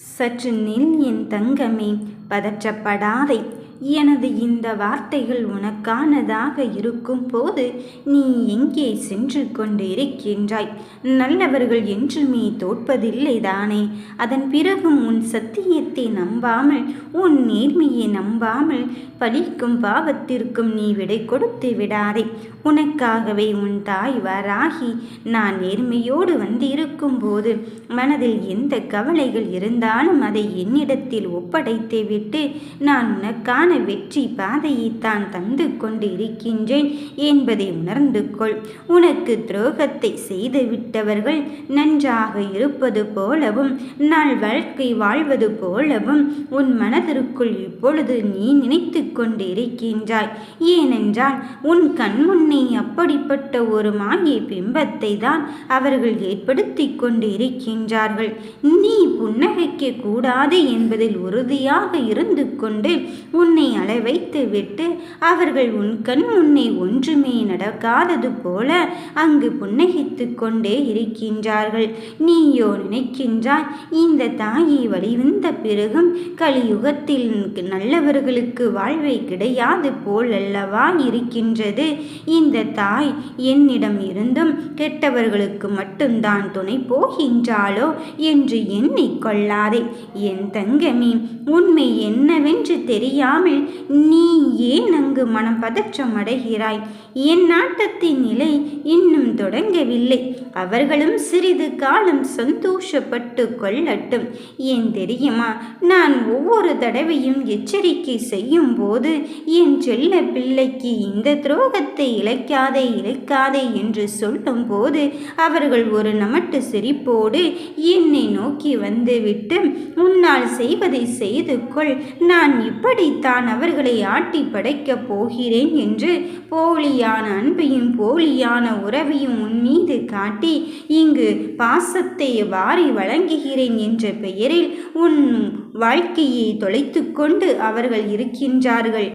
சற்று நில் என் தங்கமே பதற்றப்படாதே. எனது இந்த வார்த்தைகள் உனக்கானதாக இருக்கும் போது நீ எங்கே சென்று கொண்டிருக்கின்றாய் நல்லவர்கள் என்றுமே தோற்பதில்லை தானே அதன் பிறகும் உன் சத்தியத்தை நம்பாமல் உன் நேர்மையை நம்பாமல் பழிக்கும் பாவத்திற்கும் நீ விடை கொடுத்து விடாதே. உனக்காகவே உன் தாய் வராகி நான் நேர்மையோடு வந்திருக்கும் போது மனதில் எந்த கவலைகள் இருந்தாலும் அதை என்னிடத்தில் ஒப்படைத்து விட்டு நான் உனக்கான வெற்றி பாதையை தான் தந்து கொண்டு இருக்கின்றேன் என்பதை உணர்ந்து கொள். உனக்கு துரோகத்தை செய்து விட்டவர்கள் நன்றாக இருப்பது போலவும் நாள் வாழ்க்கை வாழ்வது போலவும் உன் மனதிற்குள் இப்பொழுது நீ நினைத்து கொண்டு இருக்கின்றாய் ஏனென்றால் உன் கண் முன்னே அப்படிப்பட்ட ஒரு மாயை பிம்பத்தை தான் அவர்கள் ஏற்படுத்தி கொண்டு நின்றார்கள் நீ புன்னகைக்க கூடாது என்பதில் உறுதியாக இருந்து கொண்டு உன்னை அளவைத்து விட்டு அவர்கள் உன் கண் உன்னை ஒன்றுமே நடக்காதது போல அங்கு புன்னகைத்து கொண்டே இருக்கின்றார்கள். நீயோ நினைக்கின்றாய் இந்த தாயை வழிவந்த பிறகும் கலியுகத்தில் நல்லவர்களுக்கு வாழ்வை கிடையாது போலல்லவா இருக்கின்றது. இந்த தாய் என்னிடம் இருந்தும் கெட்டவர்களுக்கு மட்டும்தான் துணை போகின்றாளோ என்று எண்ணிக்கொள்ளாதே என் தங்கமே உண்மை என்னவென்று தெரியாமல் நீ ஏன் அங்கு மனம் பதற்றம் அடைகிறாய்? என் நாட்டத்தின் நிலை இன்னும் தொடங்கவில்லை. அவர்களும் சிறிது காலம் சந்தோஷப்பட்டு கொள்ளட்டும். ஏன் தெரியுமா? நான் ஒவ்வொரு தடவையும் எச்சரிக்கை செய்யும் போது என் செல்ல பிள்ளைக்கு இந்த துரோகத்தை இழைக்காதே இழைக்காதே என்று சொல்லும் போது அவர்கள் ஒரு நமட்டு சிரிப்போடு என்னை நோக்கி வந்துவிட்டு உன்னால் செய்வதை செய்து கொள் நான் இப்படித்தான் அவர்களை ஆட்டி படைக்கப் போகிறேன் என்று போலியான அன்பையும் போலியான உறவையும் உன் மீது காட்டி இங்கு பாசத்தை வாரி வழங்குகிறேன் என்ற பெயரில் உன் வாழ்க்கையை தொலைத்து கொண்டு அவர்கள் இருக்கின்றார்கள்.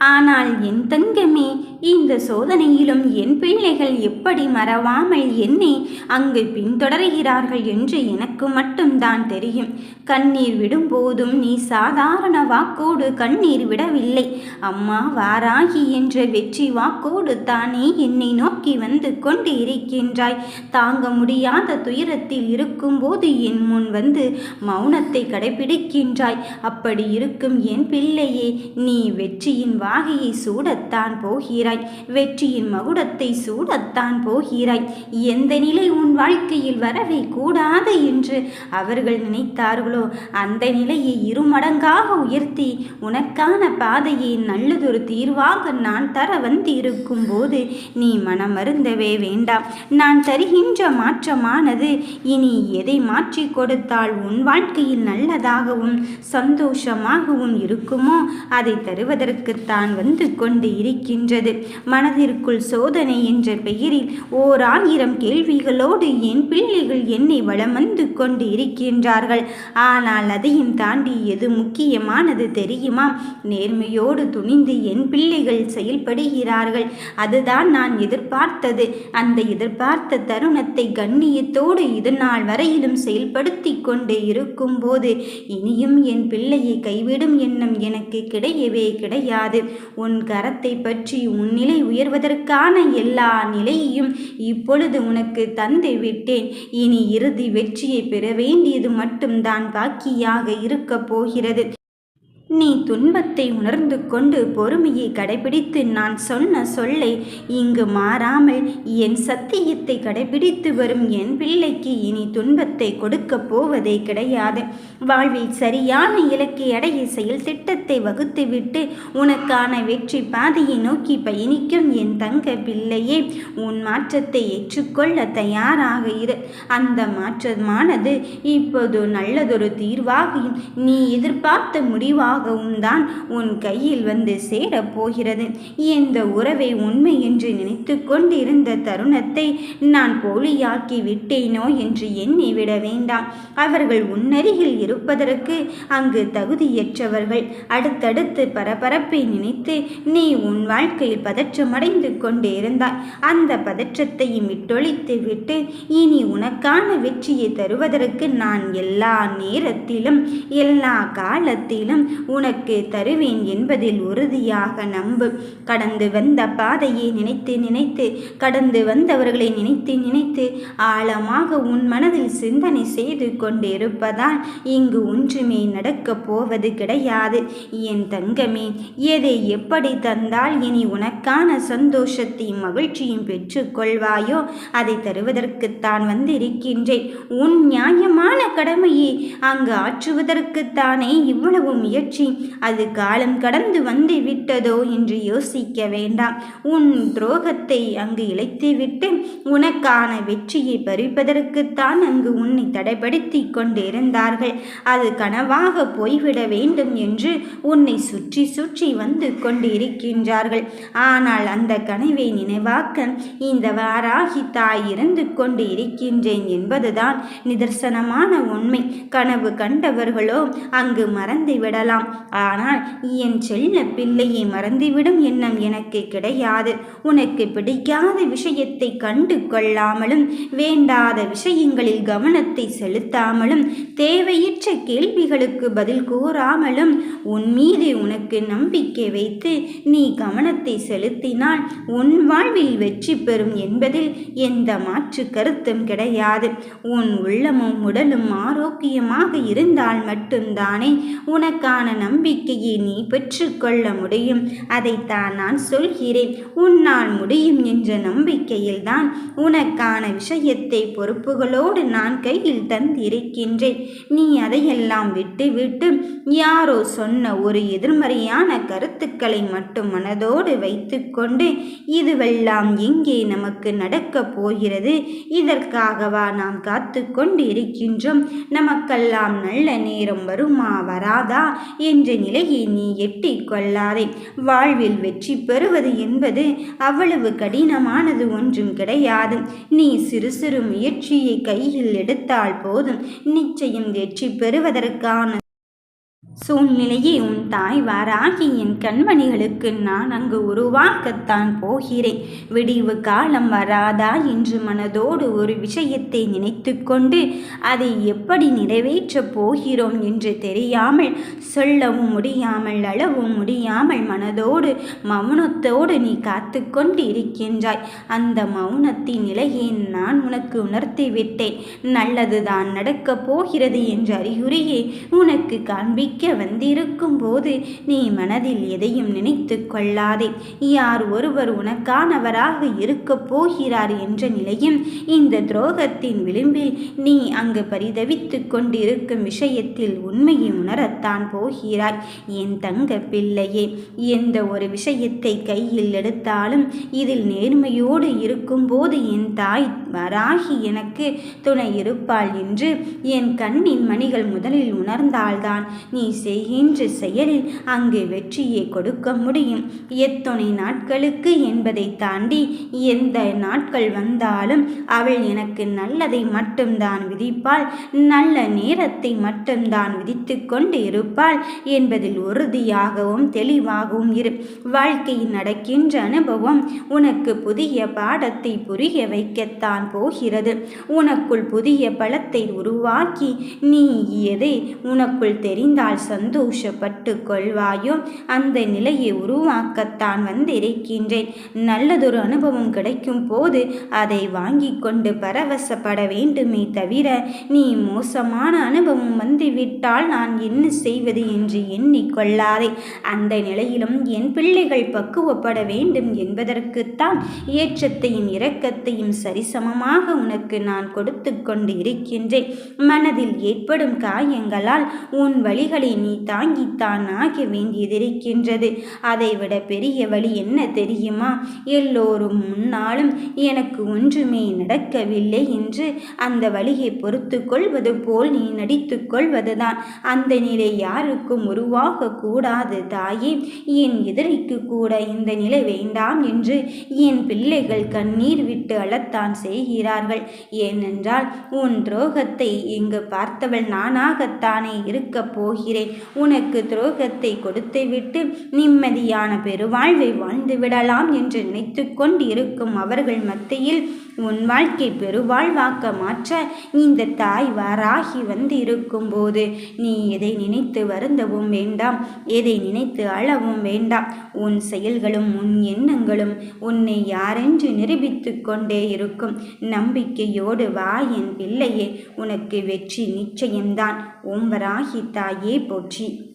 ஆனால் என் தங்கமே இந்த சோதனையிலும் என் பிள்ளைகள் எப்படி மறவாமல் என்னை அங்கு பின்தொடர்கிறார்கள் என்று எனக்கு மட்டும்தான் தெரியும். கண்ணீர் விடும்போதும் நீ சாதாரண வாக்கோடு கண்ணீர் விடவில்லை. அம்மா வாராகி என்ற வெற்றி வாக்கோடு தானே என்னை நோக்கி வந்து கொண்டு இருக்கின்றாய் தாங்க முடியாத துயரத்தில் இருக்கும்போது என் முன் வந்து மௌனத்தை கடைபிடிக்கின்றாய். அப்படி இருக்கும் என் பிள்ளையே நீ வெற்றியின் வாகையை சூடத்தான் போகிறாய். வெற்றியின் மகுடத்தை சூடத்தான் போகிறாய். எந்த நிலை உன் வாழ்க்கையில் வரவே கூடாது என்று அவர்கள் நினைத்தார்களோ? அந்த நிலையை இருமடங்காக உயர்த்தி உனக்கான பாதையை நல்லதொரு தீர்வாக நான் தர வந்திருக்கும் போது நீ மனமருந்தவே வேண்டாம். நான் தருகின்ற மாற்றமானது இனி எதை மாற்றி கொடுத்தால் உன் வாழ்க்கையில் நல்லதாகவும் சந்தோஷமாகவும் இருக்குமோ? அதை தருவதற்குத்தான் வந்து கொண்டு இருக்கின்றது. மனதிற்குள் சோதனை என்ற பெயரில் ஓர் ஆயிரம் கேள்விகளோடு என் பிள்ளைகள் என்னை வளம் வந்து கொண்டு இருக்கின்றார்கள் ஆனால் அதையும் தாண்டி எது முக்கியமானது தெரியுமா நேர்மையோடு துணிந்து என் பிள்ளைகள் செயல்படுகிறார்கள். அதுதான் நான் எதிர்பார்த்தது. அந்த எதிர்பார்த்த தருணத்தை கண்ணியத்தோடு இது நாள் வரையிலும் செயல்படுத்தி கொண்டு இருக்கும்போது இனியும் என் பிள்ளையை கைவிடும் எண்ணம் எனக்கு கிடையவே கிடையாது. உன் கரத்தை பற்றி உன் நிலை உயர்வதற்கான எல்லா நிலையையும் இப்பொழுது உனக்கு தந்து விட்டேன் இனி இறுதி வெற்றியை பெற வேண்டியது மட்டும்தான் பாக்கியாக இருக்கப் போகிறது. நீ துன்பத்தை உணர்ந்து கொண்டு பொறுமையை கடைபிடித்து நான் சொன்ன சொல்லை இங்கு மாறாமல் என் சத்தியத்தை கடைபிடித்து வரும் என் பிள்ளைக்கு இனி துன்பத்தை கொடுக்கப் போவதே கிடையாது. வாழ்வில் சரியான இலக்கை அடைய செயல் திட்டத்தை வகுத்துவிட்டு உனக்கான வெற்றி பாதையை நோக்கி பயணிக்கும் என் தங்க பிள்ளையே உன் மாற்றத்தை ஏற்றுக்கொள்ள தயாராக இரு. அந்த மாற்றமானது இப்போது நல்லதொரு தீர்வாகியும் நீ எதிர்பார்த்த முடிவாக பணமாகவும் தான் உன் கையில் வந்து சேரப் போகிறது இந்த உறவை உண்மை என்று நினைத்து கொண்டிருந்த தருணத்தை நான் போலியாக்கி விட்டேனோ என்று எண்ணி விட வேண்டாம். அவர்கள் உன்னருகில் இருப்பதற்கு அங்கு தகுதியற்றவர்கள். அடுத்தடுத்து பரபரப்பை நினைத்து நீ உன் வாழ்க்கையில் பதற்றமடைந்து கொண்டே இருந்தாய் அந்த பதற்றத்தையும் விட்டொழித்து விட்டு இனி உனக்கான வெற்றியை தருவதற்கு நான் எல்லா நேரத்திலும் எல்லா காலத்திலும் உனக்கு தருவேன் என்பதில் உறுதியாக நம்பு. கடந்து வந்த பாதையை நினைத்து நினைத்து கடந்து வந்தவர்களை நினைத்து நினைத்து ஆழமாக உன் மனதில் சிந்தனை செய்து கொண்டிருப்பதால் இங்கு ஒன்றுமே நடக்கப் போவது கிடையாது. என் தங்கமே எதை எப்படி தந்தால் இனி உனக்கான சந்தோஷத்தையும் மகிழ்ச்சியும் பெற்றுக்கொள்வாயோ அதை தருவதற்குத்தான் வந்திருக்கின்றேன். உன் நியாயமான கடமையை அங்கு ஆற்றுவதற்குத்தானே இவ்வளவு முயற்சி அது காலம் கடந்து வந்து விட்டதோ என்று யோசிக்க வேண்டாம். உன் துரோகத்தை அங்கு இழைத்துவிட்டு உனக்கான வெற்றியை பறிப்பதற்குத்தான் அங்கு உன்னை தடைப்படுத்தி கொண்டிருந்தார்கள். அது கனவாக போய்விட வேண்டும் என்று உன்னை சுற்றி சுற்றி வந்து கொண்டிருக்கின்றார்கள். ஆனால் அந்த கனவை நினைவாக்க இந்த வாராகி தாய் இருந்து கொண்டு இருக்கின்றேன் என்பதுதான் நிதர்சனமான உண்மை. கனவு கண்டவர்களோ அங்கு மறந்து விடலாம். ஆனால் என் செல்ல பிள்ளையை மறந்துவிடும் எண்ணம் எனக்கு கிடையாது. உனக்கு பிடிக்காத விஷயத்தை கண்டு கொள்ளாமலும் வேண்டாத விஷயங்களில் கவனத்தை செலுத்தாமலும் தேவையற்ற கேள்விகளுக்கு பதில் கூறாமலும் உன் மீது உனக்கு நம்பிக்கை வைத்து நீ கவனத்தை செலுத்தினால் உன் வாழ்வில் வெற்றி பெறும் என்பதில் எந்த மாற்று கருத்தும் கிடையாது. உன் உள்ளமும் உடலும் ஆரோக்கியமாக இருந்தால் மட்டும்தானே உனக்கான நம்பிக்கையை நீ பெற்றுக்கொள்ள முடியும். அதைத்தான் நான் சொல்கிறேன். உன்னால் முடியும் என்ற நம்பிக்கையில்தான் உனக்கான விஷயத்தை பொறுப்புகளோடு நான் கையில் தந்திருக்கின்றேன். நீ அதையெல்லாம் விட்டு விட்டு யாரோ சொன்ன ஒரு எதிர்மறையான கருத்துக்களை மட்டும் மனதோடு வைத்துக்கொண்டு இதுவெல்லாம் எங்கே நமக்கு நடக்கப் போகிறது? இதற்காகவா நாம் காத்து கொண்டு இருக்கின்றோம் நமக்கெல்லாம் நல்ல நேரம் வருமா வராதா? என்ற நிலையை நீ எட்டி கொள்ளாதே. வாழ்வில் வெற்றி பெறுவது என்பது அவ்வளவு கடினமானது ஒன்றும் கிடையாது. நீ சிறு சிறு முயற்சியை கையில் எடுத்தால் போதும். நிச்சயம் வெற்றி பெறுவதற்கான சூழ்நிலையை உன் தாய் வாராகி என் கண்மணிகளுக்கு நான் அங்கு உருவாக்கத்தான் போகிறேன். விடிவு காலம் வராதா என்று மனதோடு ஒரு விஷயத்தை நினைத்து கொண்டு அதை எப்படி நிறைவேற்றப் போகிறோம் என்று தெரியாமல் சொல்லவும் முடியாமல் அளவும் முடியாமல் மனதோடு மௌனத்தோடு நீ காத்து கொண்டு இருக்கின்றாய். அந்த மௌனத்தின் நிலையை நான் உனக்கு உணர்த்தி விட்டேன். நல்லதுதான் நடக்கப் போகிறது என்ற அறிகுறியை உனக்கு காண்பிக்க வந்திருக்கும் போது நீ மனதில் எதையும் நினைத்து கொள்ளாதே. யார் ஒருவர் உனக்கானவராக இருக்கப் போகிறார் என்ற நிலையும் இந்த துரோகத்தின் விளிம்பில் நீ அங்கு பரிதவித்து கொண்டிருக்கும் விஷயத்தில் உண்மையை உணரத்தான் போகிறாய். என் தங்க பிள்ளையே எந்த ஒரு விஷயத்தை கையில் எடுத்தாலும் இதில் நேர்மையோடு இருக்கும்போது என் தாய் வராகி எனக்கு துணை இருப்பாள் என்று என் கண்ணின் மணிகள் முதலில் உணர்ந்தால்தான் நீ செய்கின்ற செயலில் அங்கு வெற்றியை கொடுக்க முடியும். எத்தனை நாட்களுக்கு என்பதை தாண்டி எந்த நாட்கள் வந்தாலும் அவள் எனக்கு நல்லதை மட்டும்தான் விதிப்பாள். நல்ல நேரத்தை மட்டும்தான் விதித்து கொண்டு இருப்பாள் என்பதில் உறுதியாகவும் தெளிவாகவும் இரு. வாழ்க்கையில் நடக்கின்ற அனுபவம் உனக்கு புதிய பாடத்தை புரிய வைக்கத்தான் போகிறது. உனக்குள் புதிய பலத்தை உருவாக்கி நீ எதை உனக்குள் தெரிந்தால் சந்தோஷப்பட்டு கொள்வாயோ. அந்த நிலையை உருவாக்கத்தான் வந்திருக்கின்றேன். நல்லதொரு அனுபவம் கிடைக்கும் போது அதை வாங்கி கொண்டு பரவசப்பட வேண்டுமே தவிர நீ மோசமான அனுபவம் வந்துவிட்டால் நான் என்ன செய்வது என்று எண்ணிக்கொள்ளாதே. அந்த நிலையிலும் என் பிள்ளைகள் பக்குவப்பட வேண்டும் என்பதற்குத்தான் ஏற்றத்தையும் இரக்கத்தையும் சரிசமா சமமாக உனக்கு நான் கொடுத்து கொண்டு இருக்கின்றேன் மனதில் ஏற்படும் காயங்களால் உன் வழிகளை நீ தாங்கித்தான் ஆக வேண்டியதிருக்கின்றது. அதைவிட பெரிய வழி என்ன தெரியுமா? எல்லோரும் முன்னாலும் எனக்கு ஒன்றுமே நடக்கவில்லை என்று அந்த வழியை பொறுத்து கொள்வது போல் நீ நடித்து கொள்வதுதான். அந்த நிலை யாருக்கும் உருவாக கூடாது தாயே. என் எதிரிக்கு கூட இந்த நிலை வேண்டாம் என்று என் பிள்ளைகள் கண்ணீர் விட்டு அழத்தான் செய்கிறார்கள் ஏனென்றால் உன் துரோகத்தை இங்கு பார்த்தவள் நானாகத்தானே இருக்கப் போகிறேன். உனக்கு துரோகத்தை கொடுத்துவிட்டு நிம்மதியான பெருவாழ்வை வாழ்ந்து விடலாம் என்று நினைத்து கொண்டிருக்கும் அவர்கள் மத்தியில் உன் வாழ்க்கை பெருவாழ்வாக்க மாற்ற இந்த தாய் வாராகி வந்து இருக்கும்போது நீ எதை நினைத்து வருந்தவும் வேண்டாம் எதை நினைத்து அழவும் வேண்டாம். உன் செயல்களும் உன் எண்ணங்களும் உன்னை யாரென்று நிரூபித்து கொண்டே இருக்கும். நம்பிக்கையோடு வா என் பிள்ளையே உனக்கு வெற்றி நிச்சயம்தான். ஓம்பராகி தாயே போற்றி.